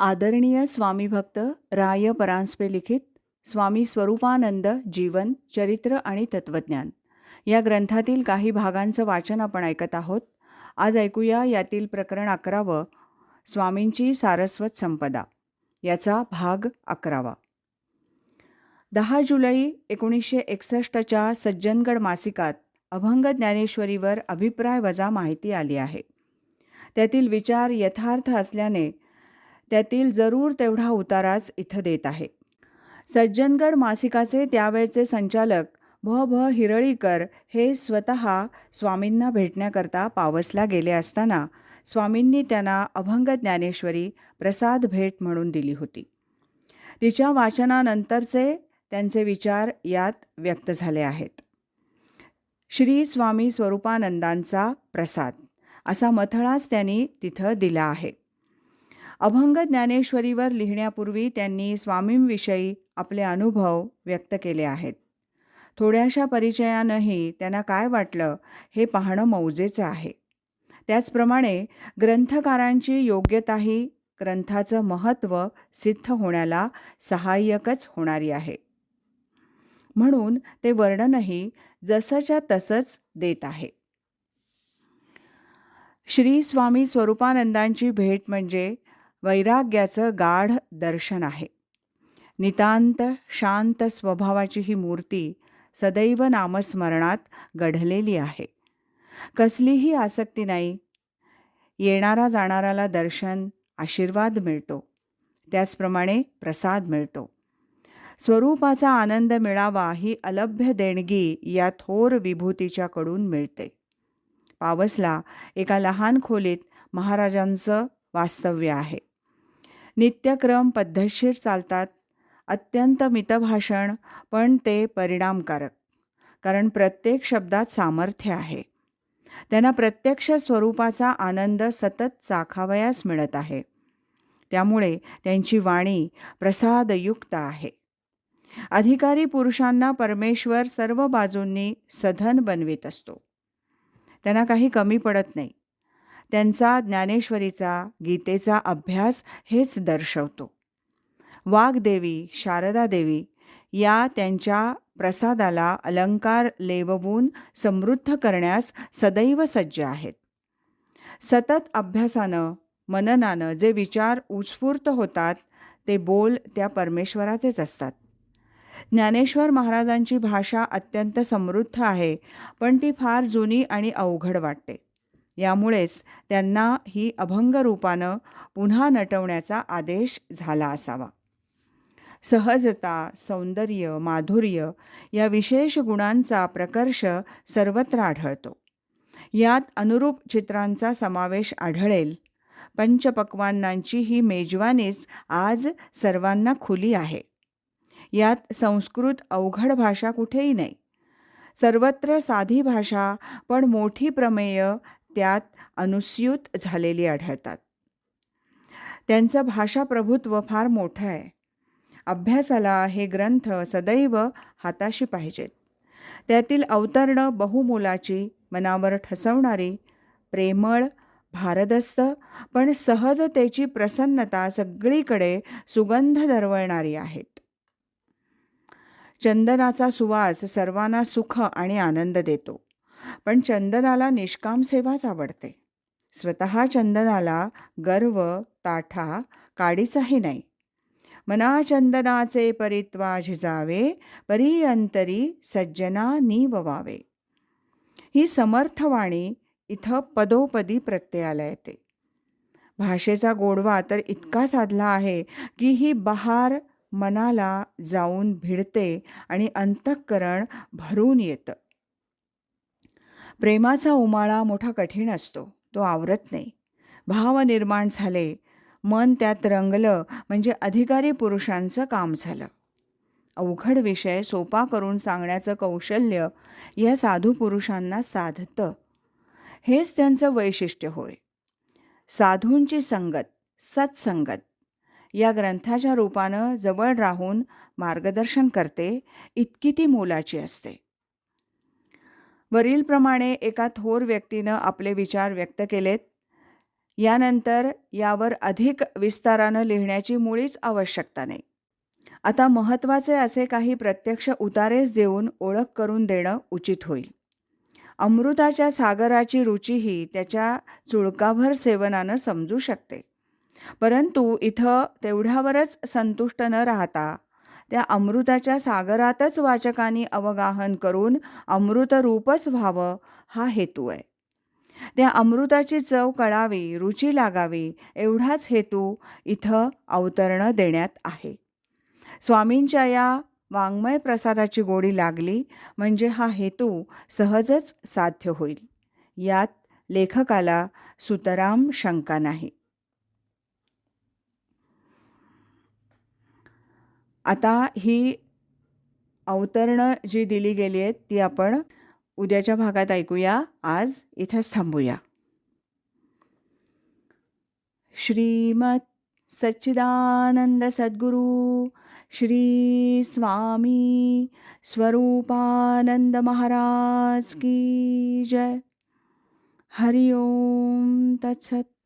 आदरणीय स्वामीभक्त राय परांजपे लिखित स्वामी स्वरूपानंद जीवन चरित्र आणि तत्त्वज्ञान या ग्रंथातील काही भागांचं वाचन आपण ऐकत आहोत. आज ऐकूया यातील प्रकरण अकरावं स्वामींची सारस्वत संपदा. याचा भाग अकरावा. दहा जुलै एकोणीसशे एकसष्टच्या सज्जनगड मासिकात अभंग ज्ञानेश्वरीवर अभिप्राय वजा माहिती आली आहे. त्यातील विचार यथार्थ असल्याने त्यातील जरूर तेवढा उताराच इथं देत आहे. सज्जनगड मासिकाचे त्यावेळचे संचालक भ भ हिरळीकर हे स्वतः स्वामींना भेटण्याकरता पावसला गेले असताना स्वामींनी त्यांना अभंग ज्ञानेश्वरी प्रसाद भेट म्हणून दिली होती. तिच्या वाचनानंतरचे त्यांचे विचार यात व्यक्त झाले आहेत. श्री स्वामी स्वरूपानंदांचा प्रसाद असा मथळाच त्यांनी तिथं दिला आहे. अभंग ज्ञानेश्वरीवर लिहिण्यापूर्वी त्यांनी स्वामींविषयी आपले अनुभव व्यक्त केले आहेत. थोड्याशा परिचयानंही त्यांना काय वाटलं हे पाहणं मौजेचं आहे. त्याचप्रमाणे ग्रंथकारांची योग्यताही ग्रंथाचं महत्त्व सिद्ध होण्याला सहाय्यकच होणारी आहे. म्हणून ते वर्णनही जसंच्या तसंच देत आहे. श्री स्वामी स्वरूपानंदांची भेट म्हणजे वैराग्याचं गाढ दर्शन आहे. नितांत शांत स्वभावाची ही मूर्ती सदैव नामस्मरणात घडलेली आहे. कसलीही आसक्ती नाही. येणारा जाणाराला दर्शन आशीर्वाद मिळतो. त्याचप्रमाणे प्रसाद मिळतो. स्वरूपाचा आनंद मिळावा ही अलभ्य देणगी या थोर विभूतीच्याकडून मिळते. पावसला एका लहान खोलीत महाराजांचं वास्तव्य आहे. नित्यक्रम पद्धतशीर चालतात. अत्यंत मितभाषण पण ते परिणामकारक. कारण प्रत्येक शब्दात सामर्थ्य आहे. त्यांना प्रत्यक्ष स्वरूपाचा आनंद सतत चाखावयास मिळत आहे. त्यामुळे त्यांची वाणी प्रसादयुक्त आहे. अधिकारी पुरुषांना परमेश्वर सर्व बाजूंनी सधन बनवित असतो. त्यांना काही कमी पडत नाही. त्यांचा ज्ञानेश्वरीचा गीतेचा अभ्यास हेच दर्शवतो. वाघदेवी शारदादेवी या त्यांच्या प्रसादाला अलंकार लेववून समृद्ध करण्यास सदैव सज्ज आहेत. सतत अभ्यासानं मननानं जे विचार उत्स्फूर्त होतात ते बोल त्या परमेश्वराचेच असतात. ज्ञानेश्वर महाराजांची भाषा अत्यंत समृद्ध आहे पण ती फार जुनी आणि अवघड वाटते. यामुळेच त्यांना ही अभंग रूपानं पुन्हा नटवण्याचा आदेश झाला असावा. सहजता सौंदर्य माधुर्य या विशेष गुणांचा प्रकर्ष सर्वत्र आढळतो. यात अनुरूप चित्रांचा समावेश आढळेल. पंचपक्वान्नांची ही मेजवानीच आज सर्वांना खुली आहे. यात संस्कृत अवघड भाषा कुठेही नाही. सर्वत्र साधी भाषा पण मोठी प्रमेय त्यात अनुस्यूत झालेली आढळतात. त्यांचं भाषाप्रभुत्व फार मोठं आहे. अभ्यासाला हे ग्रंथ सदैव हाताशी पाहिजेत. त्यातील अवतरणं बहुमोलाची मनावर ठसवणारी प्रेमळ भारदस्त पण सहजतेची प्रसन्नता सगळीकडे सुगंध दरवळणारी आहेत. चंदनाचा सुवास सर्वांना सुख आणि आनंद देतो. पण चंदनाला निष्काम सेवाच आवडते. स्वतः चंदनाला गर्व ताठा काडीचाही नाही. मना चंदनाचे परित्वा झिजावे परी अंतरी सज्जना निववावे ही समर्थवाणी इथं पदोपदी प्रत्ययाला येते. भाषेचा गोडवा तर इतका साधला आहे की ही बहार मनाला जाऊन भिडते आणि अंतःकरण भरून येतं. प्रेमाचा उमाळा मोठा कठीण असतो तो आवरत नाही. भाव निर्माण झाले मन त्यात रंगलं म्हणजे अधिकारी पुरुषांचं काम झालं. अवघड विषय सोपा करून सांगण्याचं कौशल्य या साधू पुरुषांना साधतं. हेच त्यांचं वैशिष्ट्य होय. साधूंची संगत सत्संगत. या ग्रंथाच्या रूपानं जवळ राहून मार्गदर्शन करते इतकी ती मोलाची असते. वरीलप्रमाणे एका थोर व्यक्तीनं आपले विचार व्यक्त केलेत. यानंतर यावर अधिक विस्तारानं लिहिण्याची मुळीच आवश्यकता नाही. आता महत्त्वाचे असे काही प्रत्यक्ष उतारेच देऊन ओळख करून देणं उचित होईल. अमृताच्या सागराची रुचीही त्याच्या चुळकाभर सेवनानं समजू शकते. परंतु इथं तेवढ्यावरच संतुष्ट न राहता त्या अमृताच्या सागरातच वाचकांनी अवगाहन करून अमृतरूपच व्हावं हा हेतू आहे. त्या अमृताची चव कळावी रुची लागावी एवढाच हेतू इथं अवतरणं देण्यात आहे. स्वामींच्या या वाङ्मय प्रसादाची गोडी लागली म्हणजे हा हेतू सहजच साध्य होईल. यात लेखकाला सुतराम शंका नाही. आता ही अवतरणं जी दिली गेली आहेत ती आपण उद्याच्या भागात ऐकूया. आज इथंच थांबूया. श्रीमत सच्चिदानंद सद्गुरू श्री स्वामी स्वरूपानंद महाराज की जय. हरिओम तत्सत.